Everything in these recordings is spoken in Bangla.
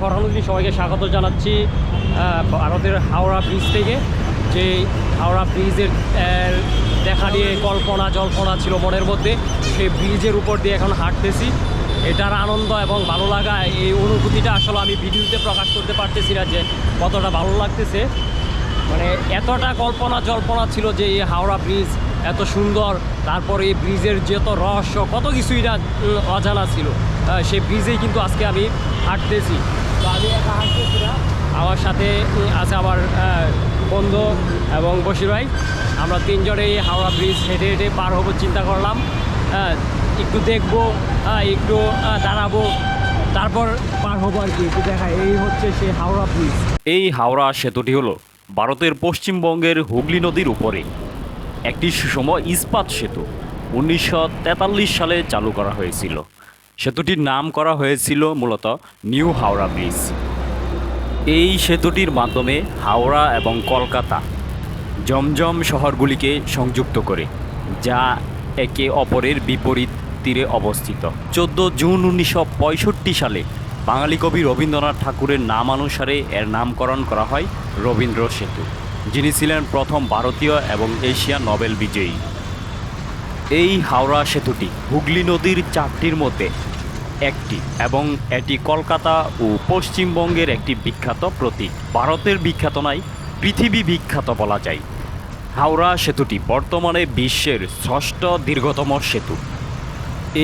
ফরহানুদ্দিন, সবাইকে স্বাগত জানাচ্ছি ভারতের হাওড়া ব্রিজ থেকে। যে হাওড়া ব্রিজের দেখা নিয়ে কল্পনা, জল্পনা ছিল মনের মধ্যে। সেই ব্রিজের উপর দিয়ে এখন হাঁটতেছি। এটার আনন্দ এবং ভালো লাগা, এই অনুভূতিটা আসলে আমি ভিডিওতে প্রকাশ করতে পারতেছি না যে কতটা ভালো লাগতেছে। মানে এতটা কল্পনা, জল্পনা ছিল যে এই হাওড়া ব্রিজ এত সুন্দর, তারপরে এই ব্রিজের যত রহস্য, কত কিছুই না অজানা ছিল। সেই ব্রিজেই কিন্তু আজকে আমি হাঁটতেছি। তো আমি একা হাঁটতেছি না। আমার সাথে আছে আমার বন্ধু এবং বসির ভাই। আমরা তিনজনে এই হাওড়া ব্রিজ হেঁটে হেঁটে পার হব চিন্তা করলাম। একটু দেখব একটু দাঁড়াবো, তারপর পার হব আর কি। একটু দেখা, এই হচ্ছে সেই হাওড়া ব্রিজ। এই হাওড়া সেতুটি হলো ভারতের পশ্চিমবঙ্গের হুগলি নদীর উপরে। একটি সুষম ইস্পাত সেতু। উনিশশো তেতাল্লিশ সালে চালু করা হয়েছিল। সেতুটির নাম করা হয়েছিল মূলত নিউ হাওড়া ব্রিজ। এই সেতুটির মাধ্যমে হাওড়া এবং কলকাতা জমজম শহরগুলিকে সংযুক্ত করে, যা একে অপরের বিপরীত তীরে অবস্থিত। চোদ্দ জুন উনিশশো পঁয়ষট্টি সালে বাঙালি কবি রবীন্দ্রনাথ ঠাকুরের নামানুসারে এর নামকরণ করা হয় রবীন্দ্র সেতু। যিনি ছিলেন প্রথম ভারতীয় এবং এশিয়া নোবেল বিজয়ী। এই হাওড়া সেতুটি হুগলি নদীর চারটির মধ্যে একটি এবং এটি কলকাতা ও পশ্চিমবঙ্গের একটি বিখ্যাত প্রতীক। ভারতের বিখ্যাত নয় পৃথিবী বিখ্যাত বলা যায়। হাওড়া সেতুটি বর্তমানে বিশ্বের ষষ্ঠ দীর্ঘতম সেতু।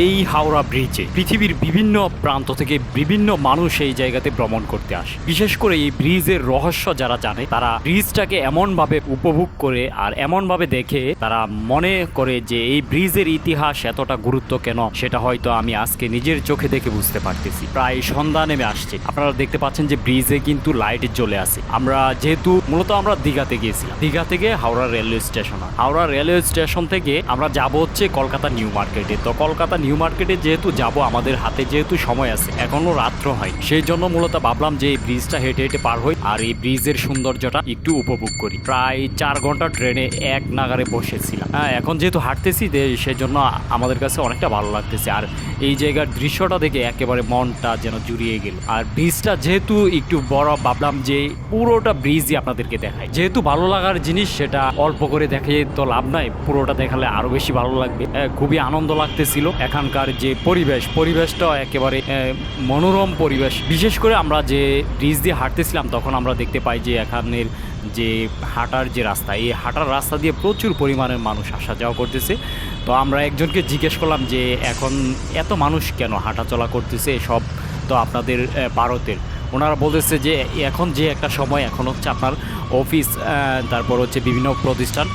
এই হাওড়া ব্রিজে পৃথিবীর বিভিন্ন প্রান্ত থেকে বিভিন্ন মানুষ এই জায়গাতে ভ্রমণ করতে আসে। বিশেষ করে এই ব্রিজের রহস্য যারা জানে, তারা ব্রিজটাকে এমনভাবে উপভোগ করে আর এমনভাবে দেখে তারা মনে করে যে এই ব্রিজের ইতিহাস এতটা গুরুত্ব কেন, সেটা হয়তো আমি আজকে নিজের চোখে দেখে বুঝতে পারতেছি। প্রায় সন্ধ্যা নেমে আসছে। আপনারা দেখতে পাচ্ছেন যে ব্রিজে কিন্তু লাইট জ্বলে আছে। আমরা যেহেতু মূলত আমরা দীঘাতে গিয়েছিলাম। দীঘা থেকে Howrah railway station Howrah railway station থেকে আমরা যাব হচ্ছে কলকাতা নিউ মার্কেটে তো কলকাতা নিউ মার্কেটে যেহেতু যাব, আমাদের হাতে যেহেতু সময় আছে, এখনও রাত্র হয়। সেই জন্য মূলত ভাবলাম যে এই ব্রিজটা হেঁটে হেঁটে পার হই আর এই ব্রিজের সৌন্দর্যটা একটু উপভোগ করি। প্রায় চার ঘণ্টা ট্রেনে এক নাগারে বসেছিলাম। হ্যাঁ এখন যেহেতু হাঁটতেছি যে- সেই জন্য আমাদের কাছে অনেকটা ভালো লাগতেছে। আর এই জায়গার দৃশ্যটা দেখে একেবারে মনটা যেন জুড়িয়ে গেল। আর ব্রিজটা যেহেতু একটু বড়, ভাবলাম যে পুরোটা ব্রিজই আপনাদেরকে দেখায় যেহেতু ভালো লাগার জিনিস, সেটা অল্প করে দেখে তো লাভ নাই, পুরোটা দেখালে আরও বেশি ভালো লাগবে। খুবই আনন্দ লাগতেছিল। এখানকার যে পরিবেশ, পরিবেশটা একেবারে মনোরম পরিবেশ। বিশেষ করে আমরা যে ব্রিজ দিয়ে হাঁটতেছিলাম, তখন আমরা দেখতে পাই যে এখানের যে হাঁটার যে রাস্তা, এই হাঁটার রাস্তা দিয়ে প্রচুর পরিমাণের মানুষ আসা যাওয়া করতেছে। তো আমরা একজনকে জিজ্ঞেস করলাম যে, এখন এত মানুষ কেন হাঁটা চলা করতেছে সব তো আপনাদের ভারতের? ওনারা বলতেছে যে, এখন যে একটা সময়, এখন হচ্ছে আপনার অফিস তারপর হচ্ছে বিভিন্ন প্রতিষ্ঠান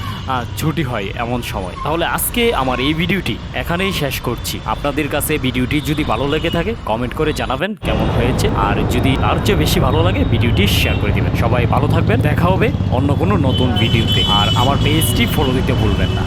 ছুটি হয় এমন সময়। তাহলে আজকে আমার এই ভিডিওটি এখানেই শেষ করছি। আপনাদের কাছে ভিডিওটি যদি ভালো লেগে থাকে কমেন্ট করে জানাবেন কেমন হয়েছে। আর যদি তার চেয়ে বেশি ভালো লাগে, ভিডিওটি শেয়ার করে দেবেন। সবাই ভালো থাকবেন। দেখা হবে অন্য কোনো নতুন ভিডিওতে। আর আমার পেজটি ফলো দিতে ভুলবেন না।